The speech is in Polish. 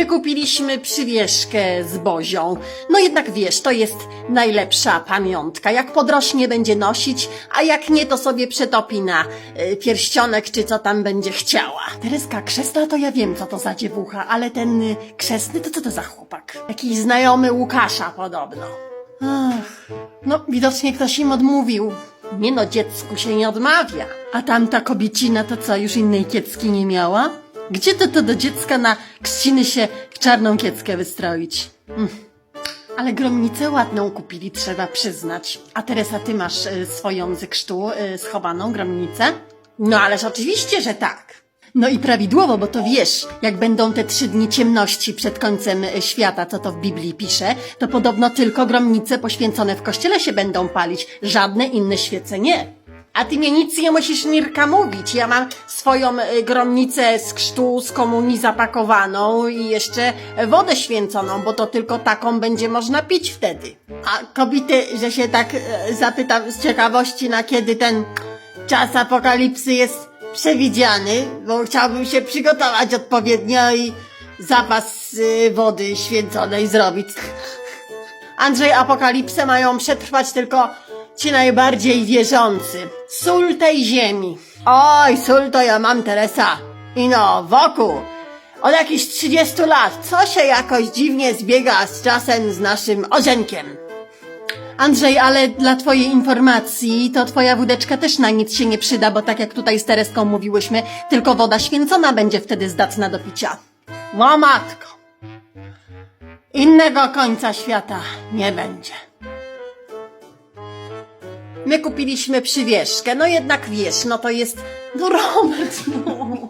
My kupiliśmy przywieszkę z Bozią. No jednak wiesz, to jest najlepsza pamiątka. Jak podrośnie będzie nosić, a jak nie, to sobie przetopi na y, pierścionek, czy co tam będzie chciała. Tereska, krzesna to ja wiem, co to za dziewucha, ale ten y, krzesny to co to za chłopak? Jakiś znajomy Łukasza podobno. Ach, no widocznie ktoś im odmówił. Nie no, dziecku się nie odmawia. A tamta kobiecina to co, już innej kiecki nie miała? Gdzie to to do dziecka na krzciny się w czarną kieckę wystroić? Mm. Ale gromnicę ładną kupili, trzeba przyznać. A Teresa, ty masz y, swoją ze krztu y, schowaną gromnicę? No ależ oczywiście, że tak. No i prawidłowo, bo to wiesz, jak będą te trzy dni ciemności przed końcem y, świata, co to w Biblii pisze, to podobno tylko gromnice poświęcone w kościele się będą palić, żadne inne świece nie. A ty mnie nic nie musisz Nirka mówić. Ja mam swoją y, gromnicę z krztu, z komunii zapakowaną i jeszcze wodę święconą, bo to tylko taką będzie można pić wtedy. A kobiety, że się tak e, zapytam z ciekawości, na kiedy ten czas apokalipsy jest przewidziany, bo chciałbym się przygotować odpowiednio i zapas y, wody święconej zrobić. Andrzej, apokalipsę mają przetrwać tylko ci najbardziej wierzący. Sól tej ziemi. Oj, sól to ja mam, Teresa. I no, wokół. Od jakichś 30 lat. Co się jakoś dziwnie zbiega z czasem z naszym orzenkiem. Andrzej, ale dla twojej informacji, to twoja wódeczka też na nic się nie przyda, bo tak jak tutaj z Tereską mówiłyśmy, tylko woda święcona będzie wtedy zdatna do picia. No matko. Innego końca świata nie będzie. My kupiliśmy przywieszkę, no jednak wiesz, no to jest... No Robert, no.